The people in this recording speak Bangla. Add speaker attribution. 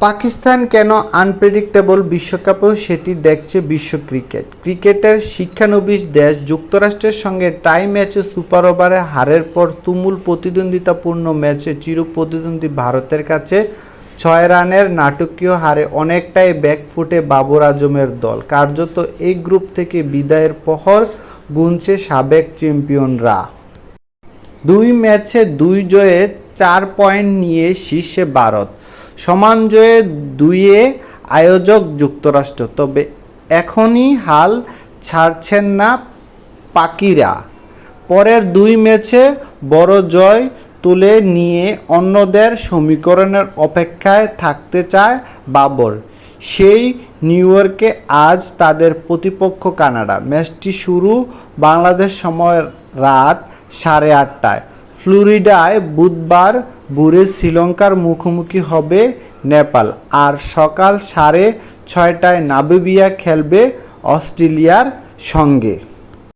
Speaker 1: পাকিস্তান কেন আনপ্রেডিক্টেবল বিশ্বকাপেও সেটি দেখছে বিশ্ব ক্রিকেট। ক্রিকেটের শিক্ষানবিশ দেশ যুক্তরাষ্ট্রের সঙ্গে টাই ম্যাচে সুপার ওভারে হারের পর তুমুল প্রতিদ্বন্দ্বিতাপূর্ণ ম্যাচে চির প্রতিদ্বন্দ্বী ভারতের কাছে ছয় রানের নাটকীয় হারে অনেকটাই ব্যাকফুটে বাবর আজমের দল। কার্যত এই গ্রুপ থেকে বিদায়ের পহর গুনছে সাবেক চ্যাম্পিয়নরা দুই ম্যাচে দুই জয়ে চার পয়েন্ট নিয়ে শীর্ষে ভারত। সমান জয়ে দুইয়ে আয়োজক যুক্তরাষ্ট্র। তবে এখনই হাল ছাড়ছেন না পাকিরা। পরের দুই ম্যাচে বড় জয় তুলে নিয়ে অন্যদের সমীকরণের অপেক্ষায় থাকতে চায় বাবর। সেই নিউ ইয়র্কে আজ তাদের প্রতিপক্ষ কানাডা। ম্যাচটি শুরু বাংলাদেশ সময় রাত সাড়ে আটটায়। ফ্লোরিডায় বুধবার ভোরে শ্রীলঙ্কার মুখোমুখি হবে নেপাল আর সকাল সাড়ে ছয়টায় নাবিবিয়া খেলবে অস্ট্রেলিয়ার সঙ্গে।